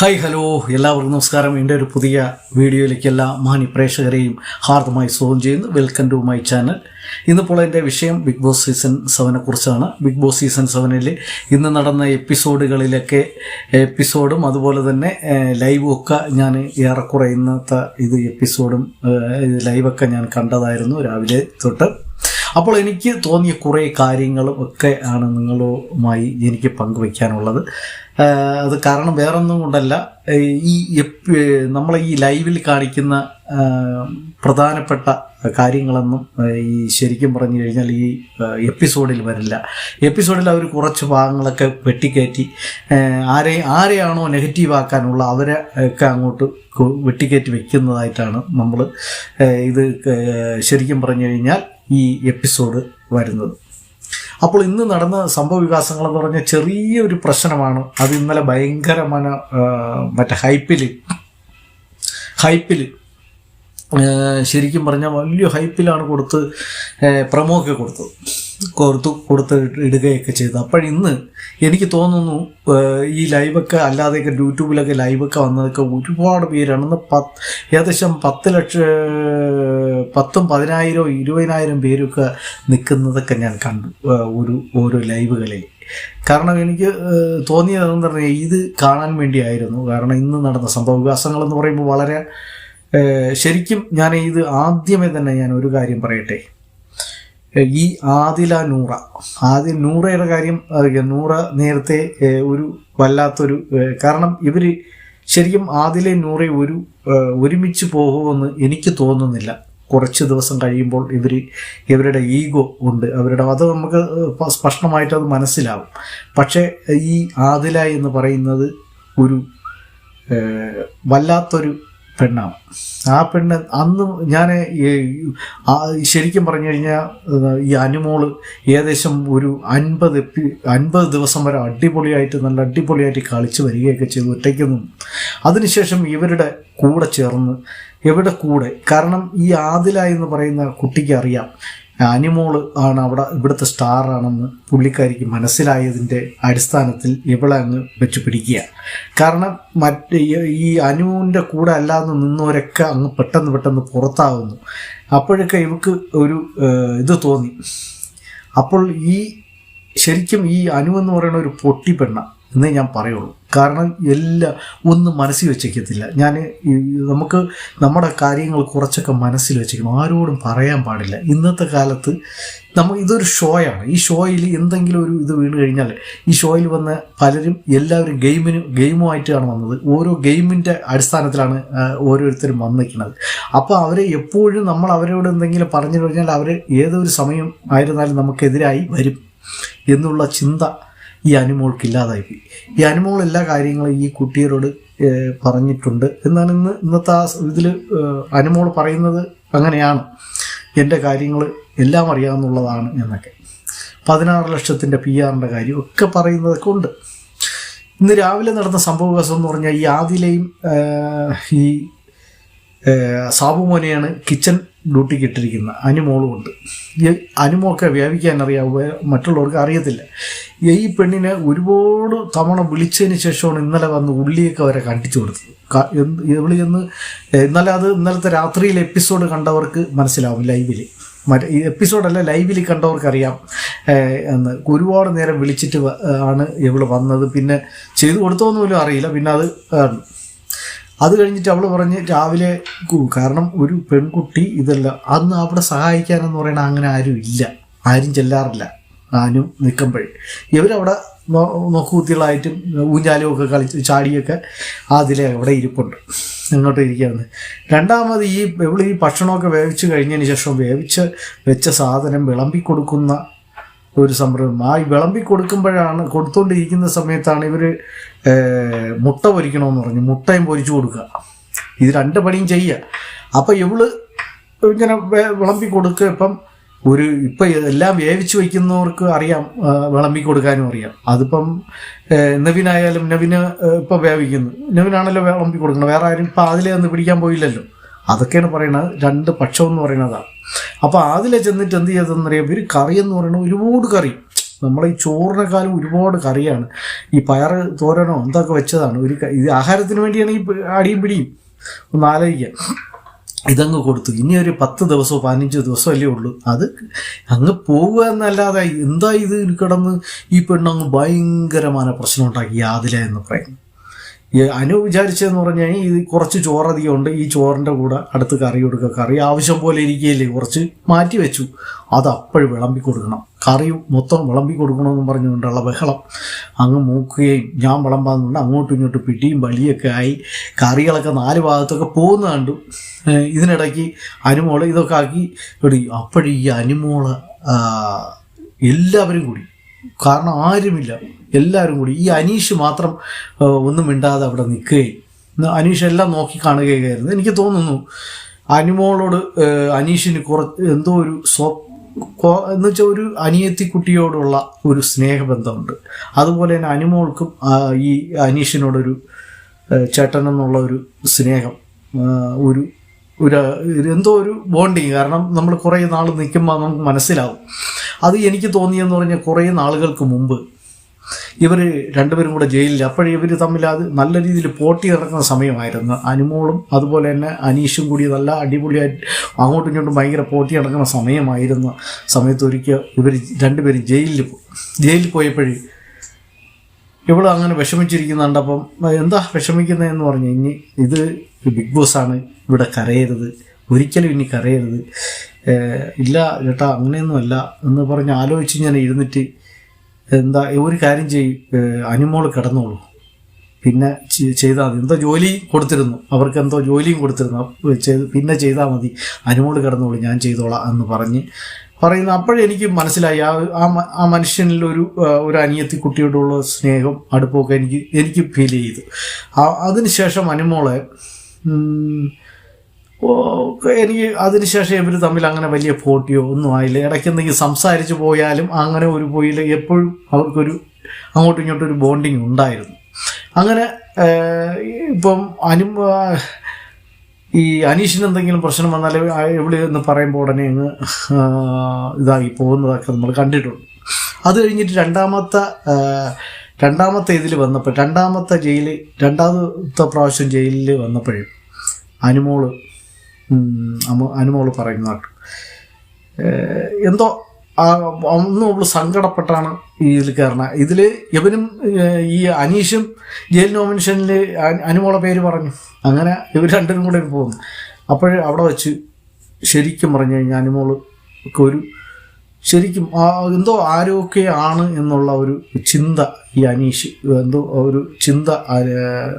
Hi hello. എല്ലാവർക്കും നമസ്കാരം. എന്റെ ഒരു പുതിയ വീഡിയോയിലേക്ക് എല്ലാ മാന്യ പ്രേക്ഷകരെയും ഹാർദമായി സ്വാഗതം ചെയ്യുന്നു. വെൽക്കം ടു മൈ ചാനൽ ഇന്നിപ്പോൾ എന്റെ വിഷയം ബിഗ് ബോസ് സീസൺ സെവനെ കുറിച്ചാണ്. ബിഗ് ബോസ് സീസൺ സെവനിൽ ഇന്ന് നടന്ന എപ്പിസോഡുകളിലൊക്കെ എപ്പിസോഡും അതുപോലെ തന്നെ ലൈവും ഒക്കെ ഞാൻ ഏറെക്കുറെ ഇന്നത്തെ ഇത് എപ്പിസോഡും ലൈവൊക്കെ ഞാൻ കണ്ടതായിരുന്നു രാവിലെ തൊട്ട്. അപ്പോൾ എനിക്ക് തോന്നിയ കുറേ കാര്യങ്ങളും ഒക്കെ ആണ് നിങ്ങളുമായി എനിക്ക് പങ്കുവയ്ക്കാനുള്ളത്. അത് കാരണം വേറൊന്നും കൊണ്ടല്ല. ഈ നമ്മളെ ഈ ലൈവിൽ കാണിക്കുന്ന പ്രധാനപ്പെട്ട കാര്യങ്ങളൊന്നും ഈ ശരിക്കും പറഞ്ഞു കഴിഞ്ഞാൽ ഈ എപ്പിസോഡിൽ വരില്ല. എപ്പിസോഡിൽ അവർ കുറച്ച് ഭാഗങ്ങളൊക്കെ വെട്ടിക്കയറ്റി ആരെ ആരെയാണോ നെഗറ്റീവ് ആക്കാനുള്ള അവരെ ഒക്കെ അങ്ങോട്ട് വെട്ടിക്കയറ്റി വെക്കുന്നതായിട്ടാണ് നമ്മൾ ഇത് ശരിക്കും പറഞ്ഞു കഴിഞ്ഞാൽ ഈ എപ്പിസോഡ് വരുന്നത്. അപ്പോൾ ഇന്ന് നടന്ന സംഭവ വികാസങ്ങൾ എന്ന് പറഞ്ഞ ചെറിയൊരു പ്രശ്നമാണ്. അത് ഇന്നലെ ഭയങ്കരമായ മറ്റേ ഹൈപ്പിൽ ഹൈപ്പിൽ ശരിക്കും പറഞ്ഞാൽ വലിയ ഹൈപ്പിലാണ് കൊടുത്ത് പ്രമോ ഒക്കെ കൊടുത്തത്. കൊടുത്തു കൊടുത്ത് ഇടുകയൊക്കെ ചെയ്തത് അപ്പോഴിന്ന് എനിക്ക് തോന്നുന്നു ഈ ലൈവൊക്കെ അല്ലാതെയൊക്കെ യൂട്യൂബിലൊക്കെ ലൈവൊക്കെ വന്നതൊക്കെ ഒരുപാട് പേരാണ്. ഇന്ന് പത്ത് ഏകദേശം പത്ത് ലക്ഷം പത്തും പതിനായിരവും ഇരുപതിനായിരം പേരൊക്കെ നിൽക്കുന്നതൊക്കെ ഞാൻ കണ്ടു ഒരു ഓരോ ലൈവുകളിൽ. കാരണം എനിക്ക് തോന്നിയതെന്ന് പറഞ്ഞാൽ ഇത് കാണാൻ വേണ്ടിയായിരുന്നു. കാരണം ഇന്ന് നടന്ന സംഭവ വികാസങ്ങൾ എന്ന് പറയുമ്പോൾ വളരെ ശരിക്കും ഞാൻ ഇത് ആദ്യമേ തന്നെ ഞാൻ ഒരു കാര്യം പറയട്ടെ. ഈ ആദില നൂറ. ആദ്യ നൂറയുടെ കാര്യം നൂറ നേരത്തെ ഒരു വല്ലാത്തൊരു കാരണം ഇവർ ശരിക്കും ആദിലെ നൂറ ഒരു ഒരുമിച്ച് പോകുമെന്ന് എനിക്ക് തോന്നുന്നില്ല. കുറച്ച് ദിവസം കഴിയുമ്പോൾ ഇവർ ഇവരുടെ ഈഗോ ഉണ്ട്. അവരുടെ അത് നമുക്ക് സ്പഷ്ടമായിട്ട് അത് മനസ്സിലാവും. പക്ഷേ ഈ ആദില എന്ന് പറയുന്നത് ഒരു വല്ലാത്തൊരു പെണ്ണാണ്. ആ പെണ്ണ് അന്ന് ഞാൻ ശരിക്കും പറഞ്ഞു കഴിഞ്ഞാൽ ഈ അനുമോൾ ഏകദേശം ഒരു അൻപത് എപ്പി അൻപത് ദിവസം വരെ അടിപൊളിയായിട്ട് നല്ല അടിപൊളിയായിട്ട് കളിച്ച് വരികയൊക്കെ ചെയ്തു ഒറ്റയ്ക്ക് നിന്നും. അതിനുശേഷം ഇവരുടെ കൂടെ ചേർന്ന് ഇവരുടെ കൂടെ കാരണം ഈ ആദില എന്ന് പറയുന്ന കുട്ടിക്ക് അറിയാം. അനിമോൾ ആണ് അവിടെ ഇവിടുത്തെ സ്റ്റാർ ആണെന്ന് പുള്ളിക്കാരിക്ക് മനസ്സിലായതിന്റെ അടിസ്ഥാനത്തിൽ ഇവളെ അങ്ങ് വെച്ച് പിടിക്കുക കാരണം മറ്റ് ഈ- അനുവിന്റെ കൂടെ അല്ലാതെ നിന്നവരൊക്കെ അങ്ങ് പെട്ടെന്ന് പെട്ടെന്ന് പുറത്താവുന്നു. അപ്പോഴൊക്കെ ഇവക്ക് ഒരു ഇത് തോന്നി. അപ്പോൾ ഈ ശരിക്കും ഈ അനു എന്ന് പറയുന്ന ഒരു പൊട്ടി പെണ്ണ എന്നേ ഞാൻ പറയുള്ളൂ. കാരണം എല്ലാ ഒന്നും മനസ്സിൽ വെച്ചേക്കത്തില്ല. ഞാൻ നമുക്ക് നമ്മുടെ കാര്യങ്ങൾ കുറച്ചൊക്കെ മനസ്സിൽ വെച്ചേക്കണം. ആരോടും പറയാൻ പാടില്ല. ഇന്നത്തെ കാലത്ത് നമ്മൾ ഇതൊരു ഷോയാണ്. ഈ ഷോയിൽ എന്തെങ്കിലും ഒരു ഇത് വീണ് കഴിഞ്ഞാൽ ഈ ഷോയിൽ വന്ന പലരും എല്ലാവരും ഗെയിമിന് ഗെയിമുമായിട്ടാണ് വന്നത്. ഓരോ ഗെയിമിന്റെ അടിസ്ഥാനത്തിലാണ് ഓരോരുത്തരും വന്നിരിക്കുന്നത്. അപ്പോൾ അവരെ എപ്പോഴും നമ്മൾ അവരോട് എന്തെങ്കിലും പറഞ്ഞു കഴിഞ്ഞാൽ അവർ ഏതൊരു സമയം ആയിരുന്നാലും നമുക്കെതിരായി വരും എന്നുള്ള ചിന്ത ഈ അനുമോൾക്ക് ഇല്ലാതായിപ്പോയി ഈ അനുമോൾ എല്ലാ കാര്യങ്ങളും ഈ കുട്ടിയോട് പറഞ്ഞിട്ടുണ്ട്. എന്നാണ് ഇന്ന് ഇന്നത്തെ ആ ഇതിൽ അനുമോൾ പറയുന്നത് അങ്ങനെയാണ്. എന്റെ കാര്യങ്ങൾ എല്ലാം അറിയാമെന്നുള്ളതാണ് എന്നൊക്കെ. പതിനാറ് ലക്ഷത്തിന്റെ പി ആറിന്റെ കാര്യം ഒക്കെ പറയുന്നതൊക്കെ ഉണ്ട്. ഇന്ന് രാവിലെ നടന്ന സംഭവവികാസം എന്ന് പറഞ്ഞാൽ ഈ ആദിലയും ഈ സാബുമോനെയാണ് കിച്ചൺ ഡ്യൂട്ടിക്ക് ഇട്ടിരിക്കുന്നത് അനുമോളും ഉണ്ട് അനുമോക്കെ വ്യാപിക്കാൻ അറിയാം വേ- മറ്റുള്ളവർക്ക് അറിയത്തില്ല. ഈ പെണ്ണിനെ ഒരുപാട് തവണ വിളിച്ചതിന് ശേഷമാണ് ഇന്നലെ വന്ന് ഉള്ളിയൊക്കെ അവരെ കണ്ടിച്ചു കൊടുത്തത്. ഇവൾ ചെന്ന് ഇന്നലെ അത് ഇന്നലത്തെ രാത്രിയിൽ എപ്പിസോഡ് കണ്ടവർക്ക് മനസ്സിലാവും ലൈവിൽ മറ്റേ ഈ എപ്പിസോഡല്ല ലൈവിൽ കണ്ടവർക്കറിയാം. എന്ന് ഒരുപാട് നേരം വിളിച്ചിട്ട് ആണ് ഇവൾ വന്നത്. പിന്നെ ചെയ്തു കൊടുത്തോന്നുമില്ല അറിയില്ല. പിന്നെ അത്. അത് കഴിഞ്ഞിട്ട് അവൾ പറഞ്ഞ് രാവിലെ കാരണം ഒരു പെൺകുട്ടി ഇതല്ല അന്ന് അവിടെ സഹായിക്കാനെന്ന് പറയണ അങ്ങനെ ആരും ഇല്ല. ആരും ചെല്ലാറില്ല. ആനും നിൽക്കുമ്പോഴേ ഇവരവിടെ നോക്കുകുത്തികളായിട്ടും ഊഞ്ഞാലും ഒക്കെ കളിച്ച് ചാടിയൊക്കെ അതിലെ അവിടെ ഇരിപ്പുണ്ട്. ഇങ്ങോട്ട് ഇരിക്കുകയാണ്. രണ്ടാമത് ഈ ഇവൾ ഈ ഭക്ഷണമൊക്കെ വേവിച്ച് കഴിഞ്ഞതിന് ശേഷം വേവിച്ച് വെച്ച സാധനം വിളമ്പി കൊടുക്കുന്ന ഒരു സംരംഭം. ആ വിളമ്പി കൊടുക്കുമ്പോഴാണ് കൊടുത്തുകൊണ്ടിരിക്കുന്ന സമയത്താണ് ഇവർ മുട്ട പൊരിക്കണമെന്ന് പറഞ്ഞു. മുട്ടയും പൊരിച്ചു കൊടുക്കുക. ഇത് രണ്ട് പണിയും ചെയ്യുക. അപ്പം ഇവൾ ഇങ്ങനെ വിളമ്പി കൊടുക്കുക. ഇപ്പം ഒരു ഇപ്പം എല്ലാം വേവിച്ച് വയ്ക്കുന്നവർക്ക് അറിയാം വിളമ്പി കൊടുക്കാനും അറിയാം. അതിപ്പം നവിനായാലും നവീന് ഇപ്പം വേവിക്കുന്നു. നവീനാണല്ലോ വിളമ്പി കൊടുക്കണം വേറെ ആരും ഇപ്പം അതിലേ ഒന്ന് പിടിക്കാൻ പോയില്ലല്ലോ. അതൊക്കെയാണ് പറയുന്നത് രണ്ട് പക്ഷം എന്ന് പറയുന്നതാണ് അപ്പോൾ അതിലെ ചെന്നിട്ട് എന്ത് ചെയ്തതെന്നറിയാം? ഇവർ കറി എന്ന് പറയുന്നത് ഒരുപാട് കറി. നമ്മളെ ഈ ചോറിനെക്കാളും ഒരുപാട് കറിയാണ്. ഈ പയർ തോരനോ എന്തൊക്കെ വെച്ചതാണ്? ഒരു ഇത് ആഹാരത്തിന് വേണ്ടിയാണ് ഈ അടിയും പിടിയും ഒന്ന് ആലോചിക്കുക ഇതങ്ങ് കൊടുത്തു. ഇനി ഒരു പത്ത് ദിവസമോ പതിനഞ്ച് ദിവസമോ അല്ലേ ഉള്ളൂ. അത് അങ്ങ് പോവുക എന്നല്ലാതെ എന്താ ഇത് കിടന്ന് ഈ പെണ്ണങ്ങ് ഭയങ്കരമായ പ്രശ്നം ഉണ്ടാക്കി യാതില എന്ന് പറയുന്നു. ഈ അനു വിചാരിച്ചതെന്ന് പറഞ്ഞാൽ ഈ കുറച്ച് ചോറധികം ഉണ്ട് ഈ ചോറിന്റെ കൂടെ അടുത്ത് കറി കൊടുക്കുക. കറി ആവശ്യം പോലെ ഇരിക്കുകയില്ലേ കുറച്ച് മാറ്റി വെച്ചു. അത് അപ്പോഴും വിളമ്പി കൊടുക്കണം. കറി മൊത്തം വിളമ്പി കൊടുക്കണമെന്ന് പറഞ്ഞുകൊണ്ടുള്ള ബഹളം. അങ്ങ് മൂക്കുകയും ഞാൻ വിളമ്പാന്നുകൊണ്ട് അങ്ങോട്ടും ഇങ്ങോട്ടും പിടിയും വലിയൊക്കെ ആയി കറികളൊക്കെ നാല് ഭാഗത്തൊക്കെ പോകുന്ന കണ്ടു. ഇതിനിടയ്ക്ക് അനുമോൾ ഇതൊക്കെ ആക്കി എടി അപ്പോഴും ഈ അനുമോൾ എല്ലാവരും കൂടി. കാരണം ആരുമില്ല. എല്ലാവരും കൂടി. ഈ അനീഷ് മാത്രം ഒന്നും മിണ്ടാതെ അവിടെ നിൽക്കുകയും അനീഷ് എല്ലാം നോക്കി കാണുകയായിരുന്നു എനിക്ക് തോന്നുന്നു അനുമോളോട് അനീഷിന് കുറച്ച് എന്തോ ഒരു സ്വ എന്ന് വെച്ചാൽ ഒരു അനിയത്തി കുട്ടിയോടുള്ള ഒരു സ്നേഹബന്ധമുണ്ട്. അതുപോലെ തന്നെ അനുമോൾക്കും ഈ അനീഷിനോടൊരു ചേട്ടൻ എന്നുള്ള ഒരു സ്നേഹം ഒരു ഒരു എന്തോ ഒരു ബോണ്ടിങ് കാരണം നമ്മൾ കുറേ നാൾ നിൽക്കുമ്പോൾ നമുക്ക് മനസ്സിലാവും. അത് എനിക്ക് തോന്നിയെന്ന് പറഞ്ഞാൽ കുറേ നാളുകൾക്ക് മുമ്പ് ഇവർ രണ്ടുപേരും കൂടെ ജയിലിൽ അപ്പോഴേ ഇവർ തമ്മിൽ അത് നല്ല രീതിയിൽ പോട്ടി നടക്കുന്ന സമയമായിരുന്നു. അനുമോളും അതുപോലെ തന്നെ അനീഷും കൂടി നല്ല അടിപൊളിയായിട്ട് അങ്ങോട്ടും ഇങ്ങോട്ടും ഭയങ്കര പോട്ടി നടക്കുന്ന സമയമായിരുന്ന. സമയത്ത് ഒരിക്കൽ ഇവർ രണ്ടുപേരും ജയിലിൽ പോയി ജയിലിൽ പോയപ്പോഴേ ഇവിടെ അങ്ങനെ വിഷമിച്ചിരിക്കുന്നുണ്ട് അപ്പം എന്താ വിഷമിക്കുന്നതെന്ന് പറഞ്ഞു ഇനി ഇത് ബിഗ് ബോസ് ആണ് ഇവിടെ കരയരുത്. ഒരിക്കലും ഇനി കരയരുത്. ഇല്ല ചേട്ടാ അങ്ങനെയൊന്നുമല്ല എന്ന് പറഞ്ഞ് ആലോചിച്ച് ഞാൻ ഇരുന്നിട്ട് എന്താ ഒരു കാര്യം ചെയ് അനുമോൾ കിടന്നോളൂ. പിന്നെ ചെയ്താൽ മതി. എന്തോ ജോലി കൊടുത്തിരുന്നു. അവർക്ക് എന്തോ ജോലിയും കൊടുത്തിരുന്നു. പിന്നെ ചെയ്താൽ മതി. അനുമോൾ കിടന്നോളൂ ഞാൻ ചെയ്തോളാം എന്ന് പറഞ്ഞ് പറയുന്ന അപ്പോഴെനിക്ക് മനസ്സിലായി. ആ ആ മനുഷ്യനിൽ ഒരു ഒരു അനിയത്തി കുട്ടിയോടുള്ള സ്നേഹം അടുപ്പമൊക്കെ എനിക്ക് എനിക്ക് ഫീൽ ചെയ്തു. അതിനുശേഷം അനുമോളെ എനിക്ക് അതിനുശേഷം ഇവർ തമ്മിൽ അങ്ങനെ വലിയ ഫോട്ടിയോ ഒന്നും ആയില്ല. ഇടയ്ക്ക് എന്തെങ്കിലും സംസാരിച്ച് പോയാലും അങ്ങനെ ഒരു പോയില്ല എപ്പോഴും അവർക്കൊരു അങ്ങോട്ടും ഇങ്ങോട്ടും ഒരു ബോണ്ടിങ് ഉണ്ടായിരുന്നു. അങ്ങനെ ഇപ്പം അനു ഈ അനീഷിന് എന്തെങ്കിലും പ്രശ്നം വന്നാൽ എവിടെ എന്ന് പറയുമ്പോൾ ഉടനെ അങ്ങ് ഇതായി പോകുന്നതൊക്കെ നമ്മൾ കണ്ടിട്ടുണ്ട്. അത് കഴിഞ്ഞിട്ട് രണ്ടാമത്തെ രണ്ടാമത്തെ ഇതിൽ വന്നപ്പോൾ രണ്ടാമത്തെ ജയിലിൽ രണ്ടാമത്തെ പ്രാവശ്യം ജയിലിൽ വന്നപ്പോഴും അനുമോൾ അനുമോൾ പറയുന്ന കേട്ടു. എന്തോ ഒന്നും അവൾ സങ്കടപ്പെട്ടാണ് ഇതിൽ കയറണ. ഇതിൽ ഇവനും ഈ അനീഷും ജയിൽ നോമിനേഷനിൽ അനുമോളെ പേര് പറഞ്ഞു. അങ്ങനെ ഇവർ രണ്ടിനും കൂടെ പോകുന്നു അപ്പോഴേ അവിടെ വെച്ച് ശരിക്കും പറഞ്ഞു കഴിഞ്ഞാൽ അനുമോൾക്ക് ഒരു ശരിക്കും എന്തോ എന്തോ ആണ് എന്നുള്ള ഒരു ചിന്ത ഈ അനീഷ് എന്തോ ഒരു ചിന്ത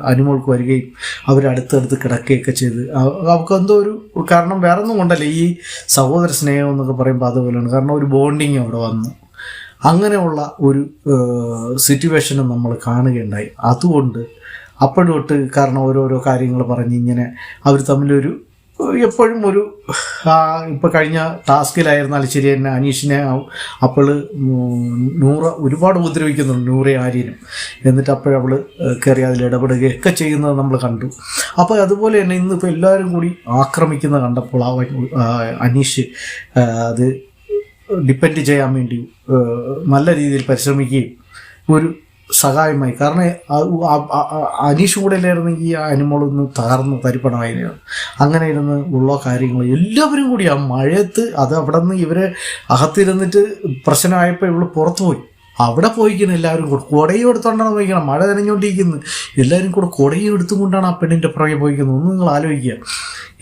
അനിമോൾക്ക് വരികയും അവരടുത്തടുത്ത് കിടക്കുകയൊക്കെ ചെയ്ത്. അവ- അവർക്ക് എന്തോ ഒരു കാരണം വേറെ ഒന്നും കൊണ്ടല്ല. ഈ സഹോദര സ്നേഹം എന്നൊക്കെ പറയുമ്പോൾ അതുപോലെയാണ്. കാരണം ഒരു ബോണ്ടിങ് അവിടെ വന്നു. അങ്ങനെയുള്ള ഒരു സിറ്റുവേഷനും നമ്മൾ കാണുകയുണ്ടായി. അതുകൊണ്ട് അപ്പോഴോട്ട് കാരണം ഓരോരോ കാര്യങ്ങൾ പറഞ്ഞ് ഇങ്ങനെ അവർ തമ്മിലൊരു എപ്പോഴും ഒരു ഇപ്പൊ കഴിഞ്ഞ ടാസ്കിലായിരുന്നാലും ശരി തന്നെ അനീഷിനെ അപ്പോൾ നൂറ് ഒരുപാട് ഉപദ്രവിക്കുന്നുണ്ട് നൂറെ ആര്യനും. എന്നിട്ട് അപ്പോഴവൾ കയറി അതിൽ ഇടപെടുകയൊക്കെ ചെയ്യുന്നത് നമ്മൾ കണ്ടു. അപ്പോൾ അതുപോലെ തന്നെ ഇന്നിപ്പോൾ എല്ലാവരും കൂടി ആക്രമിക്കുന്ന കണ്ടപ്പോൾ ആ അനീഷ് അത് ഡിപ്പെൻഡ് ചെയ്യാൻ വേണ്ടി നല്ല രീതിയിൽ പരിശ്രമിക്കുകയും ഒരു സഹായമായി. കാരണം ആ- ആ- ആ- ആ- അനീഷും കൂടെ ഇല്ലായിരുന്നെങ്കിൽ ഈ അനിമോളൊന്ന് തകർന്ന് തരിപ്പണമായിരുന്നു. അങ്ങനെ ഇരുന്ന് ഉള്ള കാര്യങ്ങൾ എല്ലാവരും കൂടി ആ മഴയത്ത് അത് അവിടെ നിന്ന് ഇവരെ അകത്തിരുന്നിട്ട് പ്രശ്നമായപ്പോൾ ഇവൾ പുറത്തു പോയി. അവിടെ പോയിക്കണം എല്ലാവരും കൂടെ. കുടയും എടുത്തോണ്ടാണ് പോയിക്കണം മഴ നനഞ്ഞുകൊണ്ടിരിക്കുന്നത് എല്ലാവരും കൂടെ കുടയും എടുത്തുകൊണ്ടാണ് ആ പെണ്ണിന്റെ പുറകെ പോയിക്കുന്നത്. ഒന്ന് നിങ്ങൾ ആലോചിക്കുക.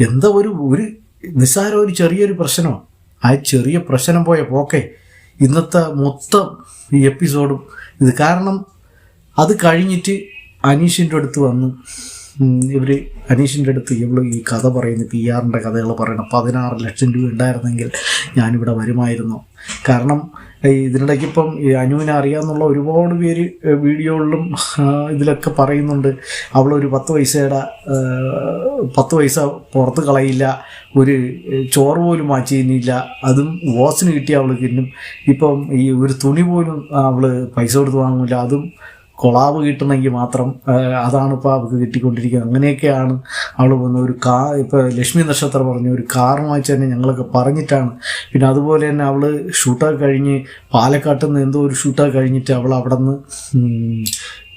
എന്താ ഒരു ഒരു നിസ്സാര ഒരു ചെറിയൊരു പ്രശ്നമാണ്. ആ ചെറിയ പ്രശ്നം പോയ പോക്കെ. ഇന്നത്തെ മൊത്തം ഈ എപ്പിസോഡും ഇത് കാരണം അത് കഴിഞ്ഞിട്ട് അനീഷിന്റെ അടുത്ത് വന്നു. ഇവർ അനീഷിന്റെ അടുത്ത് ഇവൾ ഈ കഥ പറയുന്നു പി ആറിന്റെ കഥകൾ പറയണം. പതിനാറ് ലക്ഷം രൂപ ഉണ്ടായിരുന്നെങ്കിൽ ഞാനിവിടെ വരുമായിരുന്നു. കാരണം ഇതിനിടയ്ക്ക് ഇപ്പം അനുവിനെ അറിയാമെന്നുള്ള ഒരുപാട് പേര് വീഡിയോകളിലും ഇതിലൊക്കെ പറയുന്നുണ്ട്. അവളൊരു പത്ത് പൈസയുടെ പത്ത് പൈസ പുറത്ത് കളയില്ല. ഒരു ചോറ് പോലും മാച്ച് ചെയ്യുന്നില്ല അതും ഓസിന് കിട്ടിയ അവൾ കിന്നും ഇപ്പം ഈ ഒരു തുണി പോലും അവൾ പൈസ കൊടുത്ത് വാങ്ങില്ല അതും കൊളാവ് കിട്ടണമെങ്കിൽ മാത്രം അതാണ് ഇപ്പോൾ അവൾക്ക് കിട്ടിക്കൊണ്ടിരിക്കുന്നത്. അങ്ങനെയൊക്കെയാണ് അവൾ വന്ന ഒരു കാ ഇപ്പോൾ ലക്ഷ്മി നക്ഷത്രം പറഞ്ഞു ഒരു കാർ വാങ്ങിച്ചു തന്നെ ഞങ്ങളൊക്കെ പറഞ്ഞിട്ടാണ്. പിന്നെ അതുപോലെ തന്നെ അവൾ ഷൂട്ടൊക്കെ കഴിഞ്ഞ് പാലക്കാട്ടിൽ നിന്ന് എന്തോ ഒരു ഷൂട്ടൊക്കെ കഴിഞ്ഞിട്ട് അവൾ അവിടെ നിന്ന്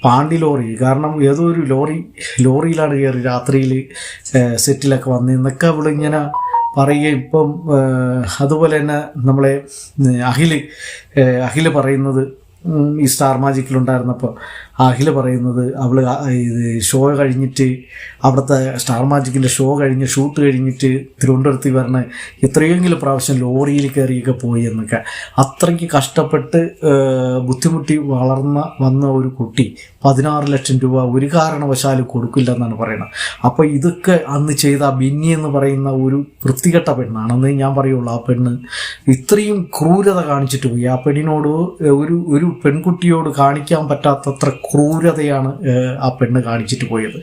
പാണ്ടി ലോറി കാരണം ഏതോ ഒരു ലോറി ലോറിയിലാണ് കയറി രാത്രിയിൽ സെറ്റിലൊക്കെ വന്നതെന്നൊക്കെ അവളിങ്ങനെ പറയുകയും ഇപ്പം അതുപോലെ തന്നെ നമ്മളെ അഖിൽ അഖിൽ പറയുന്നത് ഈ സ്റ്റാർ മാജിക്കിലുണ്ടായിരുന്നപ്പോൾ അഖിൽ പറയുന്നത് അവൾ ഇത് ഷോ കഴിഞ്ഞിട്ട് അവിടുത്തെ സ്റ്റാർ മാജിക്കിന്റെ ഷോ കഴിഞ്ഞ് ഷൂട്ട് കഴിഞ്ഞിട്ട് തിരുവനന്തപുരത്ത് വരണ എത്രയെങ്കിലും പ്രാവശ്യം ലോറിയിൽ കയറിയൊക്കെ പോയി എന്നൊക്കെ. അത്രയ്ക്ക് കഷ്ടപ്പെട്ട് ബുദ്ധിമുട്ടി വളർന്ന വന്ന ഒരു കുട്ടി പതിനാറ് ലക്ഷം രൂപ ഒരു കാരണവശാലും കൊടുക്കില്ല എന്നാണ് പറയുന്നത്. അപ്പോൾ ഇതൊക്കെ അന്ന് ചെയ്ത ബിന്നി എന്ന് പറയുന്ന ഒരു വൃത്തികെട്ട പെണ്ണാണെന്ന് ഞാൻ പറയുള്ളൂ. ആ പെണ്ണ് ഇത്രയും ക്രൂരത കാണിച്ചിട്ട് പോയി. ആ പെണ്ണിനോട് ഒരു ഒരു പെൺകുട്ടിയോട് കാണിക്കാൻ പറ്റാത്തത്ര ക്രൂരതയാണ് ആ പെണ്ണ് കാണിച്ചിട്ട് പോയത്.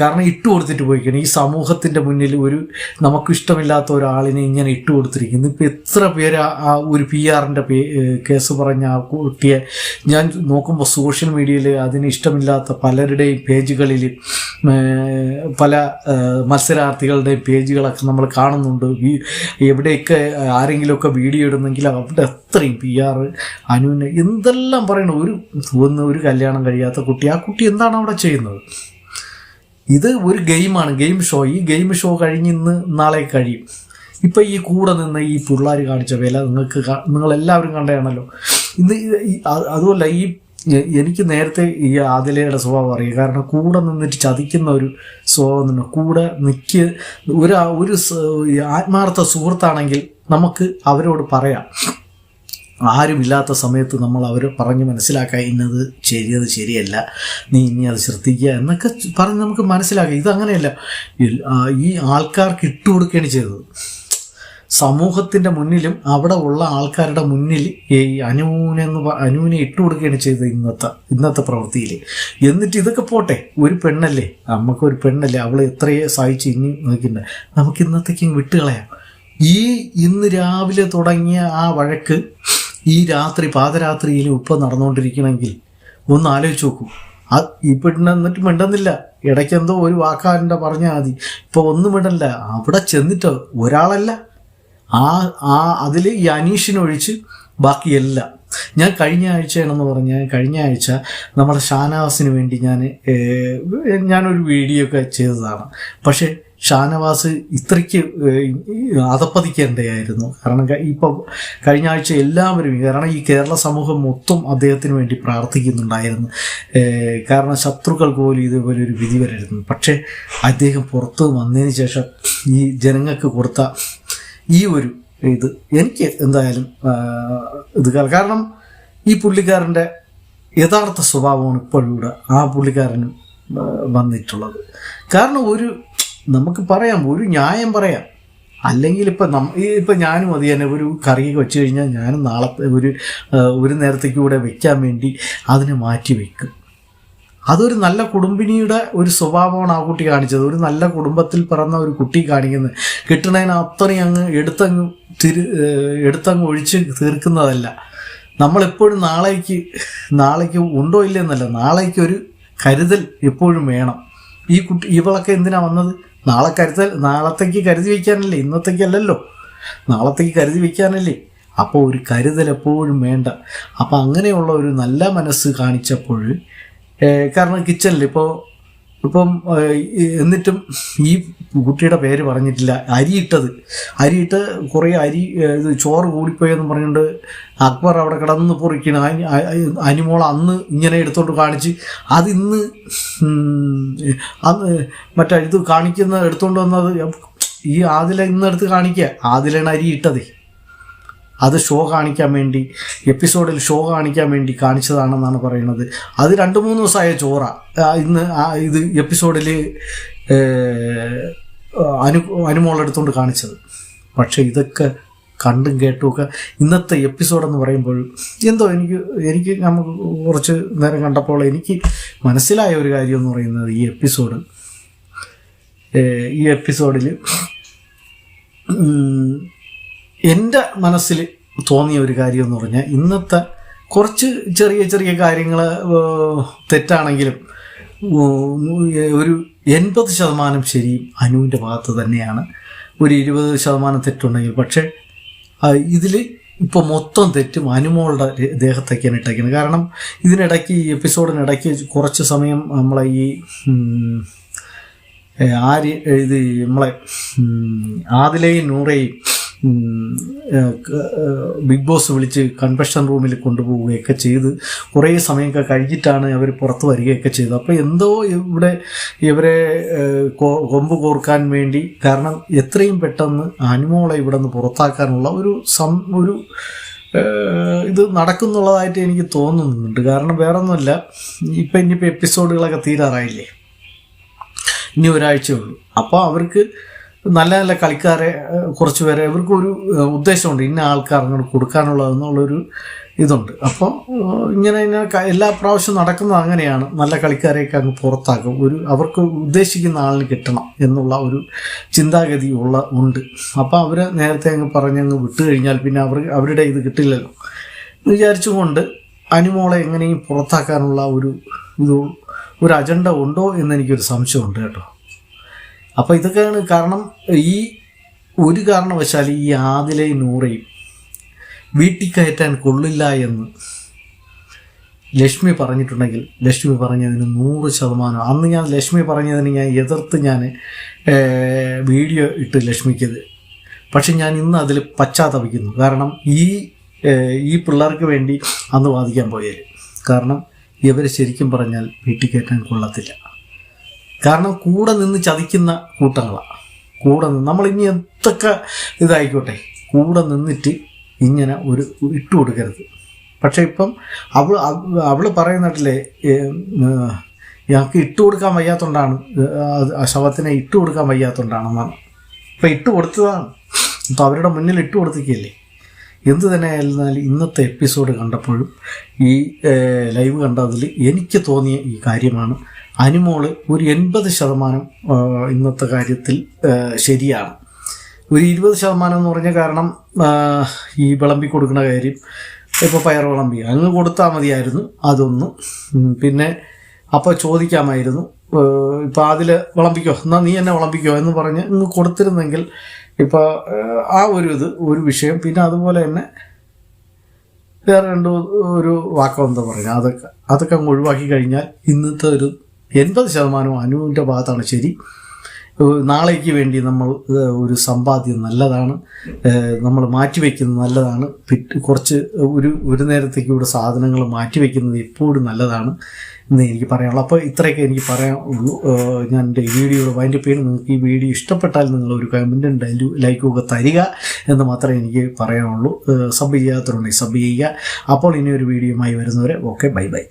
കാരണം ഇട്ട് കൊടുത്തിട്ട് പോയിക്കണം. ഈ സമൂഹത്തിന്റെ മുന്നിൽ ഒരു നമുക്കിഷ്ടമില്ലാത്ത ഒരാളിനെ ഇങ്ങനെ ഇട്ടു കൊടുത്തിരിക്കുന്നു. ഇപ്പം എത്ര പേര് ആ- ഒരു പി ആറിന്റെ കേസ് പറഞ്ഞ ആ കുട്ടിയെ ഞാൻ നോക്കുമ്പോൾ സോഷ്യൽ മീഡിയയിൽ അതിന് ഇഷ്ടമില്ലാത്ത പലരുടെയും പേജുകളിൽ പല മത്സരാർത്ഥികളുടെയും പേജുകളൊക്കെ നമ്മൾ കാണുന്നുണ്ട്. എവിടെയൊക്കെ ആരെങ്കിലുമൊക്കെ വീഡിയോ ഇടുന്നെങ്കിൽ അവിടെ അത്രയും പി ആർ അനുവിനെ എന്തെല്ലാം പറയണം ഒരു ഒന്ന് ഒരു കല്യാണം കഴിയാത്ത കുട്ടി. ആ കുട്ടി എന്താണ് അവിടെ ചെയ്യുന്നത്? ഇത് ഒരു ഗെയിമാണ് ഗെയിം ഷോ. ഈ ഗെയിം ഷോ കഴിഞ്ഞ് ഇന്ന് നാളെ കഴിയും. ഇപ്പം ഈ കൂടെ നിന്ന് ഈ പിള്ളേർ കാണിച്ച വില നിങ്ങൾക്ക് നിങ്ങളെല്ലാവരും കണ്ടതാണല്ലോ. ഇന്ന് അതുമല്ല ഈ എനിക്ക് നേരത്തെ ഈ ആദിലയുടെ സ്വഭാവം അറിയാം. കാരണം കൂടെ നിന്നിട്ട് ചതിക്കുന്ന ഒരു സ്വഭാവം കൂടെ നിൽക്ക് ഒരു ഒരു ആത്മാർത്ഥ സുഹൃത്താണെങ്കിൽ നമുക്ക് അവരോട് പറയാം. ആരുമില്ലാത്ത സമയത്ത് നമ്മൾ അവർ പറഞ്ഞ് മനസ്സിലാക്കുക ഇന്നത് ശരിയത് ശരിയല്ല. നീ ഇനി അത് ശ്രദ്ധിക്കുക എന്നൊക്കെ പറഞ്ഞ് നമുക്ക് മനസ്സിലാക്കുക ഇതങ്ങനെയല്ല ഈ ആൾക്കാർക്ക് ഇട്ടുകൊടുക്കുകയാണ് ചെയ്തത്. സമൂഹത്തിന്റെ മുന്നിലും അവിടെ ഉള്ള ആൾക്കാരുടെ മുന്നിൽ ഈ അനുവിനെന്ന് അനുവിനെ ഇട്ടുകൊടുക്കുകയാണ് ചെയ്തത് ഇന്നത്തെ ഇന്നത്തെ പ്രവൃത്തിയിൽ. എന്നിട്ട് ഇതൊക്കെ പോട്ടെ ഒരു പെണ്ണല്ലേ? നമുക്കൊരു പെണ്ണല്ലേ? അവൾ എത്രയേ സഹിച്ച് ഇനി നോക്കിണ്ട് നമുക്ക് ഇന്നത്തേക്കും വിട്ടുകളയാം. ഈ ഇന്ന് രാവിലെ തുടങ്ങിയ ആ വഴക്ക് ഈ രാത്രി പാതരാത്രിയിൽ ഉപ്പ നടന്നുകൊണ്ടിരിക്കണമെങ്കിൽ ഒന്ന് ആലോചിച്ച് നോക്കൂ. ആ പെണ്ണ് എന്നിട്ട് മിണ്ടുന്നില്ല. ഇടയ്ക്കെന്തോ ഒരു വാക്കാരന്റെ പറഞ്ഞാൽ മതി. ഇപ്പോൾ ഒന്നും മിണ്ടല്ല. അവിടെ ചെന്നിട്ട് ഒരാളല്ല. ആ ആ അതിൽ ഈ അനീഷിനൊഴിച്ച് ബാക്കിയെല്ലാം. ഞാൻ കഴിഞ്ഞ ആഴ്ചയാണെന്ന് പറഞ്ഞാൽ കഴിഞ്ഞ ആഴ്ച നമ്മുടെ ഷാനവാസിന് വേണ്ടി ഞാൻ ഞാനൊരു വീഡിയോ ഒക്കെ ചെയ്തതാണ്. പക്ഷേ ഷാനവാസ് ഇത്രയ്ക്ക് അതപ്പതിക്കേണ്ടതായിരുന്നു കാരണം ക- ഇപ്പം കഴിഞ്ഞ ആഴ്ച എല്ലാവരും കാരണം ഈ കേരള സമൂഹം മൊത്തം അദ്ദേഹത്തിന് വേണ്ടി പ്രാർത്ഥിക്കുന്നുണ്ടായിരുന്നു. കാരണം ശത്രുക്കൾ പോലും ഇതുപോലെ ഒരു വിധി വരരുന്നു പക്ഷേ അദ്ദേഹം പുറത്ത് വന്നതിന് ശേഷം ഈ ജനങ്ങൾക്ക് കൊടുത്ത ഈ ഒരു ഇത് എനിക്ക് എന്തായാലും ഇത് കാരണം ഈ പുള്ളിക്കാരന്റെ യഥാർത്ഥ സ്വഭാവമാണ് ഇപ്പോഴും ആ പുള്ളിക്കാരനും വന്നിട്ടുള്ളത്. കാരണം ഒരു നമുക്ക് പറയാം ഒരു ന്യായം പറയാം. അല്ലെങ്കിൽ ഇപ്പം നം ഇപ്പം ഞാനും അത് തന്നെ ഒരു കറിയൊക്കെ വെച്ച് കഴിഞ്ഞാൽ ഞാനും നാളത്തെ ഒരു ഒരു നേരത്തേക്ക് കൂടെ വെക്കാൻ വേണ്ടി അതിനെ മാറ്റി വെക്കും. അതൊരു നല്ല കുടുംബിനിയുടെ ഒരു സ്വഭാവമാണ് ആ കുട്ടി കാണിച്ചത്. ഒരു നല്ല കുടുംബത്തിൽ പിറന്ന ഒരു കുട്ടി കാണിക്കുന്നത്. കിട്ടണതിന് അത്രയും അങ്ങ് എടുത്തങ്ങ് തിരി എടുത്തങ്ങ് ഒഴിച്ച് തീർക്കുന്നതല്ല. നമ്മളെപ്പോഴും നാളേക്ക് നാളേക്ക് ഉണ്ടോ ഇല്ലെന്നല്ല നാളേക്ക് ഒരു കരുതൽ എപ്പോഴും വേണം. ഈ കുട്ടി ഇവളൊക്കെ എന്തിനാണ് വന്നത്? നാളെ കരുതൽ നാളത്തേക്ക് കരുതി വയ്ക്കാനല്ലേ ഇന്നത്തേക്കല്ലല്ലോ. നാളത്തേക്ക് കരുതി വയ്ക്കാനല്ലേ. അപ്പോൾ ഒരു കരുതൽ എപ്പോഴും വേണ്ട. അപ്പം അങ്ങനെയുള്ള ഒരു നല്ല മനസ്സ് കാണിച്ചപ്പോൾ കാരണം കിച്ചണിൽ ഇപ്പോൾ ഇപ്പം എന്നിട്ടും ഈ കുട്ടിയുടെ പേര് പറഞ്ഞിട്ടില്ല. അരിയിട്ടത് അരിയിട്ട് കുറേ അരി ഇത് ചോറ് കൂടിപ്പോയെന്ന് പറഞ്ഞുകൊണ്ട് അക്ബർ അവിടെ കിടന്ന് പൊറിക്കണം. അനിമോൾ അന്ന് ഇങ്ങനെ എടുത്തോണ്ട് കാണിച്ച് അതിന്ന് അന്ന് മറ്റേ ഇത് കാണിക്കുന്ന എടുത്തോണ്ട് വന്നത് ഈ ആദില ഇന്നെടുത്ത് കാണിക്കുക ആദിലാണ് അരി ഇട്ടത്. അത് ഷോ കാണിക്കാൻ വേണ്ടി എപ്പിസോഡിൽ ഷോ കാണിക്കാൻ വേണ്ടി കാണിച്ചതാണെന്നാണ് പറയുന്നത്. അത് രണ്ട് മൂന്ന് ദിവസമായ ചോറ. ഇന്ന് ഇത് എപ്പിസോഡിൽ അനു അനുമോളെടുത്തുകൊണ്ട് കാണിച്ചത്. പക്ഷേ ഇതൊക്കെ കണ്ടും കേട്ടുമൊക്കെ ഇന്നത്തെ എപ്പിസോഡ് എന്ന് പറയുമ്പോൾ എന്തോ എനിക്ക് എനിക്ക് നമുക്ക് കുറച്ച് നേരം കണ്ടപ്പോൾ എനിക്ക് മനസ്സിലായ ഒരു കാര്യം എന്ന് പറയുന്നത് ഈ എപ്പിസോഡ് ഈ എപ്പിസോഡിൽ എന്റെ മനസ്സിൽ തോന്നിയ ഒരു കാര്യം എന്ന് പറഞ്ഞാൽ ഇന്നത്തെ കുറച്ച് ചെറിയ ചെറിയ കാര്യങ്ങൾ തെറ്റാണെങ്കിലും ഒരു എൺപത് ശതമാനം ശരിയും അനുവിന്റെ ഭാഗത്ത് തന്നെയാണ്. ഒരു ഇരുപത് ശതമാനം തെറ്റുണ്ടെങ്കിൽ പക്ഷേ ഇതിൽ ഇപ്പോൾ മൊത്തം തെറ്റും അനുമോളുടെ ദേഹത്തേക്കാണ് ഇട്ടേക്കുന്നത്. കാരണം ഇതിനിടയ്ക്ക് ഈ എപ്പിസോഡിനിടയ്ക്ക് കുറച്ച് സമയം നമ്മളെ ഈ ആര് ഇത് നമ്മളെ ആദിലേയും നൂറയും ബിഗ് ബോസ് വിളിച്ച് കൺവെൻഷൻ റൂമിൽ കൊണ്ടുപോവുകയൊക്കെ ചെയ്ത് കുറേ സമയമൊക്കെ കഴിഞ്ഞിട്ടാണ് അവർ പുറത്ത് വരികയൊക്കെ ചെയ്തത്. അപ്പോൾ എന്തോ ഇവിടെ ഇവരെ കൊമ്പ് കോർക്കാൻ വേണ്ടി കാരണം എത്രയും പെട്ടെന്ന് അനുമോളെ ഇവിടെ നിന്ന് പുറത്താക്കാനുള്ള ഒരു സം ഒരു ഇത് നടക്കുന്നുള്ളതായിട്ട് എനിക്ക് തോന്നുന്നുണ്ട്. കാരണം വേറൊന്നുമല്ല ഇപ്പം ഇനിയിപ്പോൾ എപ്പിസോഡുകളൊക്കെ തീരാറായില്ലേ? ഇനി ഒരാഴ്ചയുള്ളൂ അപ്പോൾ അവർക്ക് നല്ല നല്ല കളിക്കാരെ കുറച്ച് പേരെ ഇവർക്ക് ഒരു ഏഹ്, ഉദ്ദേശമുണ്ട് ഇന്ന ആൾക്കാർ അങ്ങോട്ട് കൊടുക്കാനുള്ളതെന്നുള്ളൊരു ഇതുണ്ട്. അപ്പോൾ ഇങ്ങനെ ഇങ്ങനെ എല്ലാ പ്രാവശ്യവും നടക്കുന്നത് അങ്ങനെയാണ്. നല്ല കളിക്കാരെയൊക്കെ അങ്ങ് പുറത്താക്കും. ഒരു അവർക്ക് ഉദ്ദേശിക്കുന്ന ആളിന് കിട്ടണം എന്നുള്ള ഒരു ചിന്താഗതി ഉള്ള ഉണ്ട്. അപ്പോൾ അവർ നേരത്തെ അങ്ങ് പറഞ്ഞങ്ങ് വിട്ടു കഴിഞ്ഞാൽ പിന്നെ അവർ അവരുടെ ഇത് കിട്ടില്ലല്ലോ. എന്ന് വിചാരിച്ചുകൊണ്ട് അനുമോളെ എങ്ങനെയും പുറത്താക്കാനുള്ള ഒരു ഇത് ഒരു അജണ്ട ഉണ്ടോ എന്നെനിക്കൊരു സംശയമുണ്ട് കേട്ടോ. അപ്പോൾ ഇതൊക്കെയാണ് കാരണം ഈ ഒരു കാരണവശാൽ ഈ ആദിലയും നൂറയും വീട്ടിൽ കയറ്റാൻ കൊള്ളില്ല എന്ന് ലക്ഷ്മി പറഞ്ഞിട്ടുണ്ടെങ്കിൽ ലക്ഷ്മി പറഞ്ഞതിന് നൂറ് ശതമാനം. അന്ന് ഞാൻ ലക്ഷ്മി പറഞ്ഞതിന് ഞാൻ എതിർത്ത് ഞാൻ വീഡിയോ ഇട്ട് ലക്ഷ്മിക്കത്. പക്ഷെ ഞാൻ ഇന്ന് അതിൽ പശ്ചാത്തപിക്കുന്നു. കാരണം ഈ ഈ പിള്ളേർക്ക് വേണ്ടി അന്ന് വാദിക്കാൻ പോയത് കാരണം ഇവർ ശരിക്കും പറഞ്ഞാൽ വീട്ടിൽ കയറ്റാൻ കൊള്ളത്തില്ല. കാരണം കൂടെ നിന്ന് ചതിക്കുന്ന കൂട്ടങ്ങളാണ് കൂടെ നിന്ന് നമ്മൾ ഇനി എന്തൊക്കെ ഇതായിക്കോട്ടെ കൂടെ നിന്നിട്ട് ഇങ്ങനെ ഒരു ഇട്ടു കൊടുക്കരുത്. പക്ഷേ ഇപ്പം അവൾ അവൾ പറയുന്നിട്ടില്ലേ ഞങ്ങൾക്ക് ഇട്ടു കൊടുക്കാൻ വയ്യാത്തതുകൊണ്ടാണ് ശവത്തിനെ ഇട്ട് കൊടുക്കാൻ വയ്യാത്തതുകൊണ്ടാണെന്നാണ് ഇപ്പം ഇട്ടു കൊടുത്തതാണ്. അപ്പോൾ അവരുടെ മുന്നിൽ ഇട്ടു കൊടുത്തിക്കല്ലേ എന്ത് തന്നെ ആയിരുന്നാലും ഇന്നത്തെ എപ്പിസോഡ് കണ്ടപ്പോഴും ഈ ലൈവ് കണ്ടതിൽ എനിക്ക് തോന്നിയ ഈ കാര്യമാണ്. അനുമോൾ ഒരു എൺപത് ശതമാനം ഇന്നത്തെ കാര്യത്തിൽ ശരിയാണ്. ഒരു ഇരുപത് ശതമാനം എന്ന് പറഞ്ഞ കാരണം ഈ വിളമ്പി കൊടുക്കുന്ന കാര്യം ഇപ്പോൾ പയർ വിളമ്പി അങ്ങ് കൊടുത്താൽ മതിയായിരുന്നു അതൊന്ന്. പിന്നെ അപ്പോൾ ചോദിക്കാമായിരുന്നു ഇപ്പോൾ അതിൽ വിളമ്പിക്കോ? എന്നാൽ നീ എന്നെ വിളമ്പിക്കോ എന്ന് പറഞ്ഞ് ഇങ്ങ് കൊടുത്തിരുന്നെങ്കിൽ ഇപ്പോൾ ആ ഒരു ഇത് ഒരു വിഷയം. പിന്നെ അതുപോലെ തന്നെ വേറെ രണ്ട് ഒരു വാക്കോ എന്താ പറയുക? അതൊക്കെ അതൊക്കെ അങ്ങ് ഒഴിവാക്കി കഴിഞ്ഞാൽ ഇന്നത്തെ ഒരു എൺപത് ശതമാനവും അനുവിന്റെ ഭാഗത്താണ് ശരി. നാളേക്ക് വേണ്ടി നമ്മൾ ഒരു സമ്പാദ്യം നല്ലതാണ്. നമ്മൾ മാറ്റിവെക്കുന്നത് നല്ലതാണ്. കുറച്ച് ഒരു ഒരു നേരത്തേക്ക് ഇവിടെ സാധനങ്ങൾ മാറ്റിവെക്കുന്നത് എപ്പോഴും നല്ലതാണ് എന്ന് എനിക്ക് പറയാനുള്ളൂ. അപ്പോൾ ഇത്രയൊക്കെ എനിക്ക് പറയാനുള്ളൂ ഞാൻ എന്റെ വീഡിയോയുടെ വൈൻഡപ്പ് ചെയ്യുന്നു നിങ്ങൾക്ക് ഈ വീഡിയോ ഇഷ്ടപ്പെട്ടാൽ നിങ്ങൾ ഒരു കമന്റും ലൈക്കും ഒക്കെ തരിക എന്ന് മാത്രമേ എനിക്ക് പറയാനുള്ളൂ. സബ് ചെയ്യാത്തവരുണ്ടെങ്കിൽ സബ് ചെയ്യുക. അപ്പോൾ ഇനി ഒരു വീഡിയോയുമായി വരുന്നവരെ ഓക്കെ ബൈ ബൈ